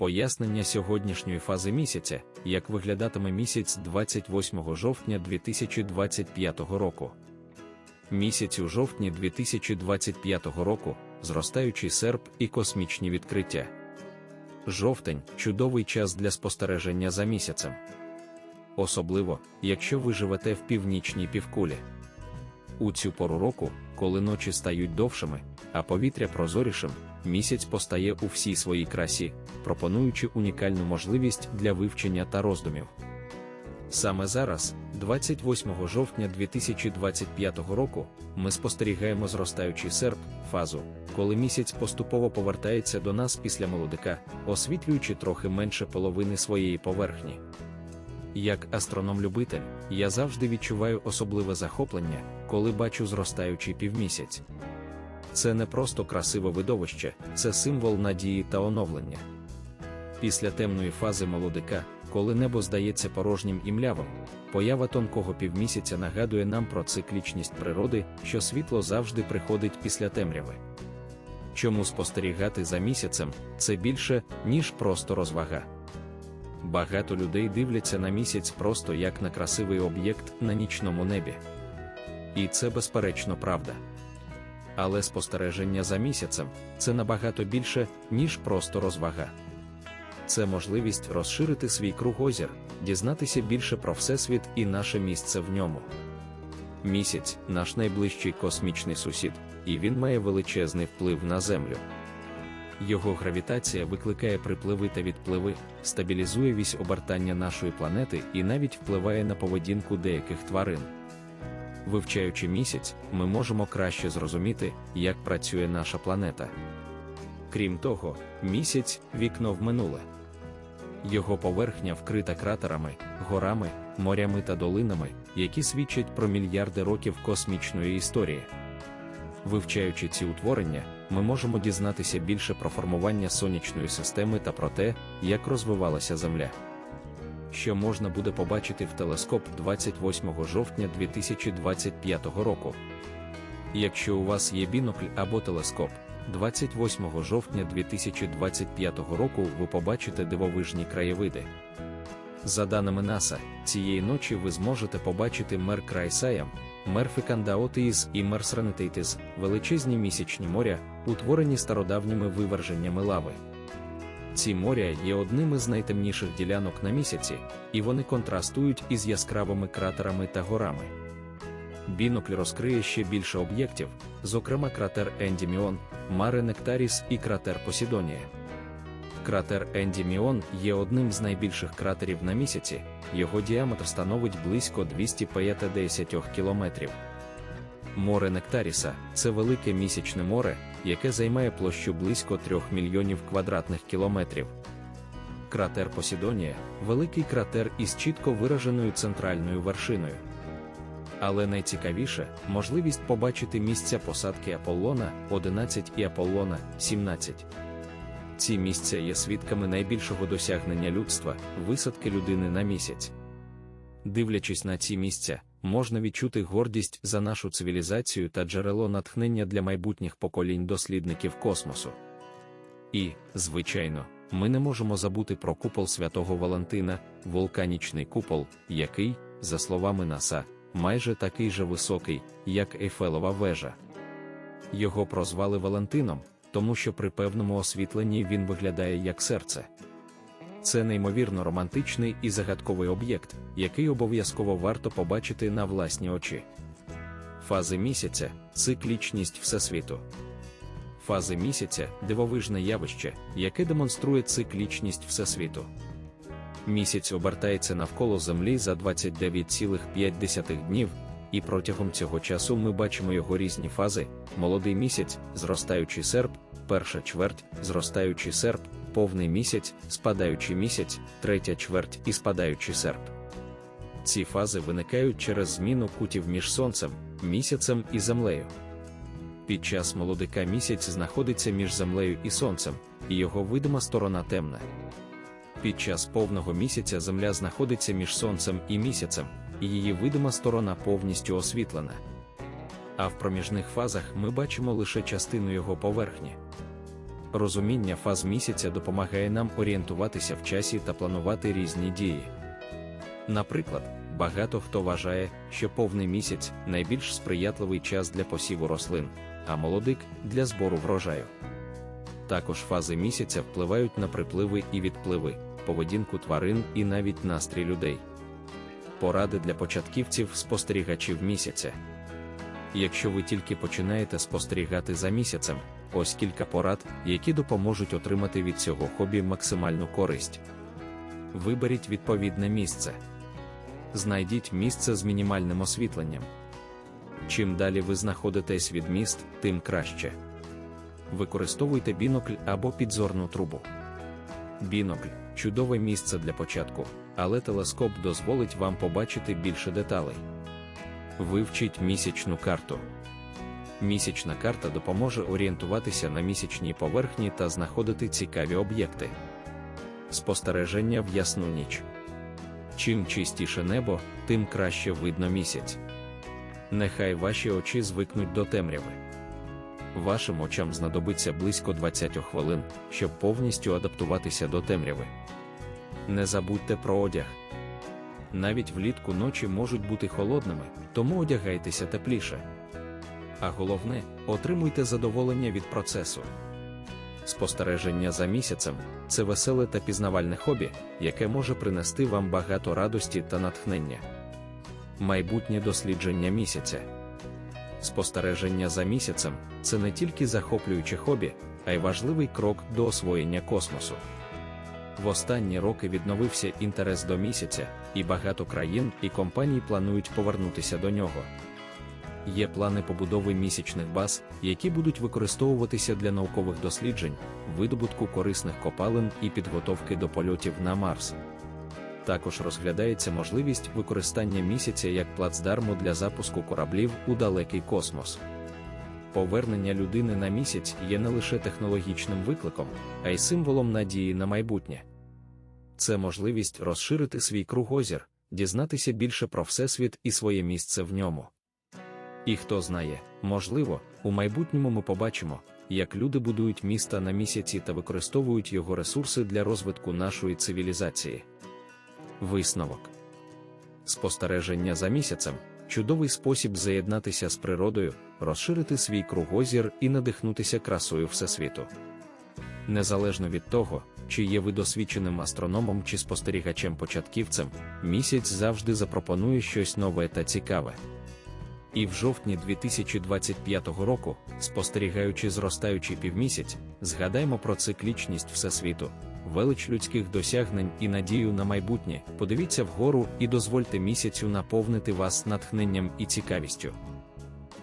Пояснення сьогоднішньої фази місяця, як виглядатиме місяць 28 жовтня 2025 року. Місяць у жовтні 2025 року, зростаючий серп і космічні відкриття. Жовтень чудовий час для спостереження за місяцем. Особливо, якщо ви живете в північній півкулі. У цю пору року, коли ночі стають довшими, а повітря прозорішим, місяць постає у всій своїй красі, пропонуючи унікальну можливість для вивчення та роздумів. Саме зараз, 28 жовтня 2025 року, ми спостерігаємо зростаючий серп, фазу, коли місяць поступово повертається до нас після молодика, освітлюючи трохи менше половини своєї поверхні. Як астроном-любитель, я завжди відчуваю особливе захоплення, коли бачу зростаючий півмісяць. Це не просто красиве видовище, це символ надії та оновлення. Після темної фази молодика, коли небо здається порожнім і млявим, поява тонкого півмісяця нагадує нам про циклічність природи, що світло завжди приходить після темряви. Чому спостерігати за місяцем це більше, ніж просто розвага. Багато людей дивляться на місяць просто як на красивий об'єкт на нічному небі. І це безперечно правда. Але спостереження за місяцем це набагато більше, ніж просто розвага. Це можливість розширити свій кругозір, дізнатися більше про Всесвіт і наше місце в ньому. Місяць наш найближчий космічний сусід, і він має величезний вплив на Землю. Його гравітація викликає припливи та відпливи, стабілізує вісь обертання нашої планети і навіть впливає на поведінку деяких тварин. Вивчаючи місяць, ми можемо краще зрозуміти, як працює наша планета. Крім того, місяць вікно в минуле. Його поверхня вкрита кратерами, горами, морями та долинами, які свідчать про мільярди років космічної історії. Вивчаючи ці утворення, ми можемо дізнатися більше про формування сонячної системи та про те, як розвивалася Земля. Що можна буде побачити в телескоп 28 жовтня 2025 року. Якщо у вас є бінокль або телескоп, 28 жовтня 2025 року ви побачите дивовижні краєвиди. За даними НАСА, цієї ночі ви зможете побачити мер Крайсаям, Мерфікандаотіїс і Мерсранетейтис, величезні місячні моря, утворені стародавніми виверженнями лави. Ці моря є одним із найтемніших ділянок на місяці, і вони контрастують із яскравими кратерами та горами. Бінокль розкриє ще більше об'єктів, зокрема кратер Ендіміон, Маре Нектаріс і кратер Посідонія. Кратер Ендіміон є одним з найбільших кратерів на місяці, його діаметр становить близько 250 кілометрів. Море Нектаріса це велике місячне море, яке займає площу близько 3 мільйонів квадратних кілометрів. Кратер Посідонія великий кратер із чітко вираженою центральною вершиною. Але найцікавіше можливість побачити місця посадки Аполлона 11 і Аполлона 17. Ці місця є свідками найбільшого досягнення людства висадки людини на місяць. Дивлячись на ці місця, можна відчути гордість за нашу цивілізацію та джерело натхнення для майбутніх поколінь дослідників космосу. І, звичайно, ми не можемо забути про купол святого Валентина, вулканічний купол, який, за словами НАСА, майже такий же високий, як Ейфелова вежа. Його прозвали Валентином, тому що при певному освітленні він виглядає як серце. Це неймовірно романтичний і загадковий об'єкт, який обов'язково варто побачити на власні очі. Фази місяця циклічність Всесвіту. Фази місяця дивовижне явище, яке демонструє циклічність Всесвіту. Місяць обертається навколо Землі за 29,5 днів, і протягом цього часу ми бачимо його різні фази: молодий місяць, зростаючий серп, перша чверть, зростаючий серп, повний місяць, спадаючий місяць, третя чверть і спадаючий серп. Ці фази виникають через зміну кутів між сонцем, місяцем і землею. Під час молодика місяць знаходиться між землею і сонцем, і його видима сторона темна. Під час повного місяця Земля знаходиться між сонцем і місяцем, і її видима сторона повністю освітлена. А в проміжних фазах ми бачимо лише частину його поверхні. Розуміння фаз місяця допомагає нам орієнтуватися в часі та планувати різні дії. Наприклад, багато хто вважає, що повний місяць найбільш сприятливий час для посіву рослин, а молодик для збору врожаю. Також фази місяця впливають на припливи і відпливи, поведінку тварин і навіть настрій людей. Поради для початківців спостерігачів місяця. Якщо ви тільки починаєте спостерігати за місяцем, ось кілька порад, які допоможуть отримати від цього хобі максимальну користь. Виберіть відповідне місце. Знайдіть місце з мінімальним освітленням. Чим далі ви знаходитесь від міст, тим краще. Використовуйте бінокль або підзорну трубу. Бінокль чудове місце для початку, але телескоп дозволить вам побачити більше деталей. Вивчіть місячну карту. Місячна карта допоможе орієнтуватися на місячній поверхні та знаходити цікаві об'єкти. Спостереження в ясну ніч. Чим чистіше небо, тим краще видно місяць. Нехай ваші очі звикнуть до темряви. Вашим очам знадобиться близько 20 хвилин, щоб повністю адаптуватися до темряви. Не забудьте про одяг. Навіть влітку ночі можуть бути холодними, тому одягайтеся тепліше. А головне, отримуйте задоволення від процесу. Спостереження за місяцем це веселе та пізнавальне хобі, яке може принести вам багато радості та натхнення. Майбутнє дослідження місяця. Спостереження за місяцем це не тільки захоплююче хобі, а й важливий крок до освоєння космосу. В останні роки відновився інтерес до місяця, і багато країн і компаній планують повернутися до нього. Є плани побудови місячних баз, які будуть використовуватися для наукових досліджень, видобутку корисних копалин і підготовки до польотів на Марс. Також розглядається можливість використання місяця як плацдарму для запуску кораблів у далекий космос. Повернення людини на місяць є не лише технологічним викликом, а й символом надії на майбутнє. Це можливість розширити свій кругозір, дізнатися більше про Всесвіт і своє місце в ньому. І хто знає, можливо, у майбутньому ми побачимо, як люди будують міста на місяці та використовують його ресурси для розвитку нашої цивілізації. Висновок спостереження за місяцем чудовий спосіб заєднатися з природою, розширити свій кругозір і надихнутися красою Всесвіту. Незалежно від того, чи є ви досвідченим астрономом чи спостерігачем-початківцем, місяць завжди запропонує щось нове та цікаве. І в жовтні 2025 року, спостерігаючи зростаючий півмісяць, згадаймо про циклічність Всесвіту, велич людських досягнень і надію на майбутнє. Подивіться вгору і дозвольте місяцю наповнити вас натхненням і цікавістю.